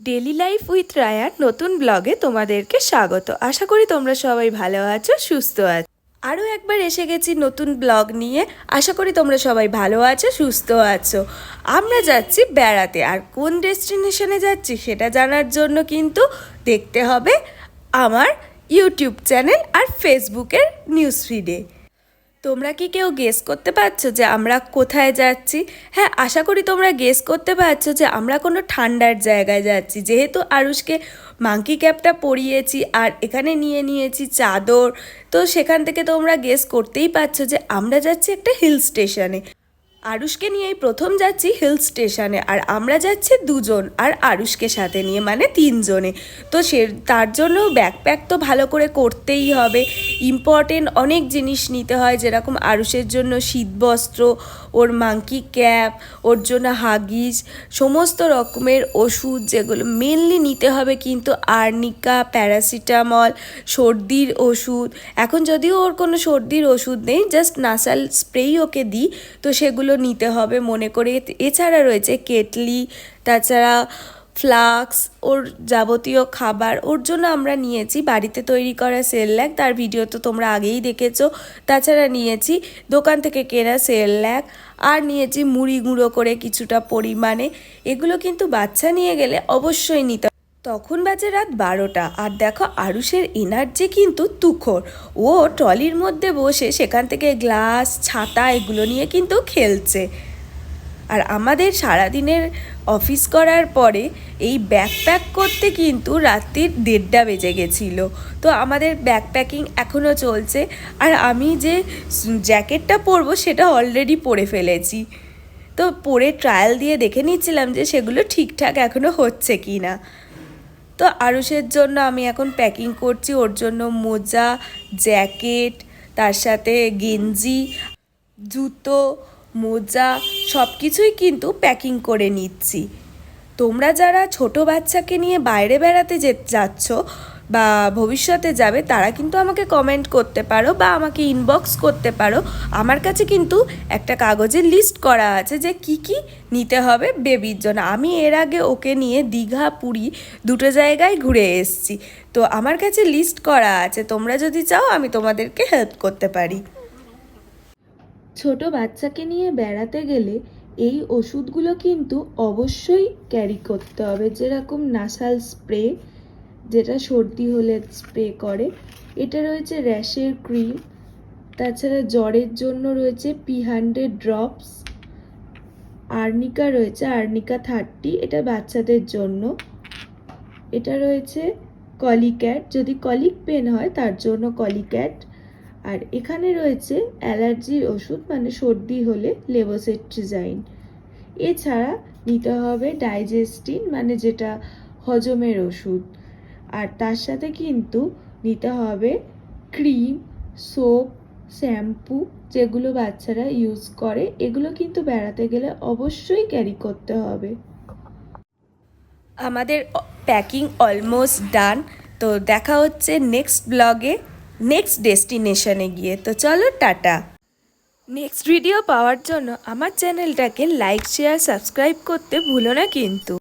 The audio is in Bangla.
ডেলি লাইফ উইথ রায়ার নতুন ব্লগে তোমাদেরকে স্বাগত। আশা করি তোমরা সবাই ভালো আছো, সুস্থ আছো। আরও একবার এসে গেছি নতুন ব্লগ নিয়ে। আশা করি তোমরা সবাই ভালো আছো, সুস্থ আছো। আমরা যাচ্ছি বেড়াতে। আর কোন ডেস্টিনেশনে যাচ্ছি সেটা জানার জন্য কিন্তু দেখতে হবে আমার ইউটিউব চ্যানেল আর ফেসবুকের নিউজ ফিডে তোমরা কি কেউ গেস করতে পারছ যে আমরা কোথায় যাচ্ছি? হ্যাঁ আশা করি তোমরা গেস করতে পারছ যে আমরা কোনো ঠান্ডার জায়গায় যাচ্ছি। যেহেতু আরুষকে মাঙ্কি ক্যাপটা পরিয়েছি আর এখানে নিয়ে নিয়েছি চাদর, তো সেখান থেকে তোমরা গেস করতেই পারছ যে আমরা যাচ্ছি একটা হিল স্টেশনে আরুষকে নিয়েই প্রথম যাচ্ছি হিল স্টেশনে আর আমরা যাচ্ছি দুজন আর আরুষকে সাথে নিয়ে মানে তিনজনে। তো সে, তার জন্য ব্যাকপ্যাক তো ভালো করে করতেই হবে। ইম্পর্টেন্ট অনেক জিনিস নিতে হয়, যেরকম আরুষের জন্য শীতবস্ত্র, ওর মাঙ্কি ক্যাপ, ওর জন্য হাগিস সমস্ত রকমের ওষুধ যেগুলো মেনলি নিতে হবে কিন্তু আর্নিকা, প্যারাসিটামল, সর্দির ওষুধ। এখন যদিও ওর কোনো সর্দির ওষুধ নেই জাস্ট নাসাল স্প্রেই ওকে দিই, তো সেগুলো নিতে হবে মনে করে। এছাড়া রয়েছে কেটলি, তাছাড়া ফ্লাক্স, ওর যাবতীয় খাবার, ওর জন্য আমরা নিয়েছি। বাড়িতে তৈরি করা সেরল্যাক তার ভিডিও তো তোমরা আগেই দেখেছ। তাছাড়া নিয়েছি দোকান থেকে কেনা সেরল্যাক আর নিয়েছি মুড়ি গুঁড়ো করে কিছুটা পরিমাণে। এগুলো কিন্তু বাচ্চা নিয়ে গেলে অবশ্যই নিতে তখন বাজে রাত বারোটা, আর দেখো আরুষের এনার্জি কিন্তু তুখর। ও ট্রলির মধ্যে বসে সেখান থেকে গ্লাস, ছাতা এগুলো নিয়ে কিন্তু খেলছে। আর আমাদের সারাদিনের অফিস করার পরে এই ব্যাকপ্যাক করতে কিন্তু রাত্রির দেড়টা বেজে গেছিল। তো আমাদের ব্যাকপ্যাকিং এখনও চলছে আর আমি যে জ্যাকেটটা পরবো সেটা অলরেডি পরে ফেলেছি। তো পরে ট্রায়াল দিয়ে দেখে নিচ্ছিলাম যে সেগুলো ঠিকঠাক এখনও হচ্ছে কি না তো আরুষের জন্য আমি এখন প্যাকিং করছি, ওর জন্য মোজা জ্যাকেট তার সাথে গেঞ্জি, জুতো মোজা সব কিছুই কিন্তু প্যাকিং করে নিচ্ছি। তোমরা যারা ছোট বাচ্চাকে নিয়ে বাইরে বেড়াতে যে যাচ্ছ বা ভবিষ্যতে যাবে, তারা কিন্তু আমাকে কমেন্ট করতে পারো বা আমাকে ইনবক্স করতে পারো। আমার কাছে কিন্তু একটা কাগজের লিস্ট করা আছে যে কি কি নিতে হবে বেবির জন্য। আমি এর আগে ওকে নিয়ে দীঘা, পুরী দুটো জায়গায় ঘুরে এসছি। তো আমার কাছে লিস্ট করা আছে। তোমরা যদি চাও আমি তোমাদেরকে হেল্প করতে পারি। ছোট বাচ্চাকে নিয়ে বেড়াতে গেলে এই ওষুধগুলো কিন্তু অবশ্যই ক্যারি করতে হবে। যেরকম নাসাল স্প্রে যেটা সর্দি হলে স্প্রে করে, এটা রয়েছে র্যাশের ক্রিম তাছাড়া জ্বরের জন্য রয়েছে পি হান্ড্রেড ড্রপস আর্নিকা রয়েছে আর্নিকা থার্টি এটা বাচ্চাদের জন্য। এটা রয়েছে কলিক্যাট, যদি কলিক পেন হয় তার জন্য কলিক্যাট। আর এখানে রয়েছে অ্যালার্জির ওষুধ মানে সর্দি হলে লেবোসেট্রিজাইন। এছাড়া নিতে হবে ডাইজেস্টিন মানে যেটা হজমের ওষুধ। আর তার সাথে কিন্তু নিতে হবে ক্রিম, সোপ, শ্যাম্পু, যেগুলো বাচ্চারা ইউজ করে। এগুলো কিন্তু বেড়াতে গেলে অবশ্যই ক্যারি করতে হবে। আমাদের প্যাকিং অলমোস্ট ডান। তো দেখা হচ্ছে নেক্সট ব্লগে। নেক্সট ডেস্টিনেশনে গিয়ে তো চলো, টাটা। নেক্সট ভিডিও পাওয়ার জন্য আমার চ্যানেলটাকে লাইক শেয়ার সাবস্ক্রাইব করতে ভুলো না কিন্তু।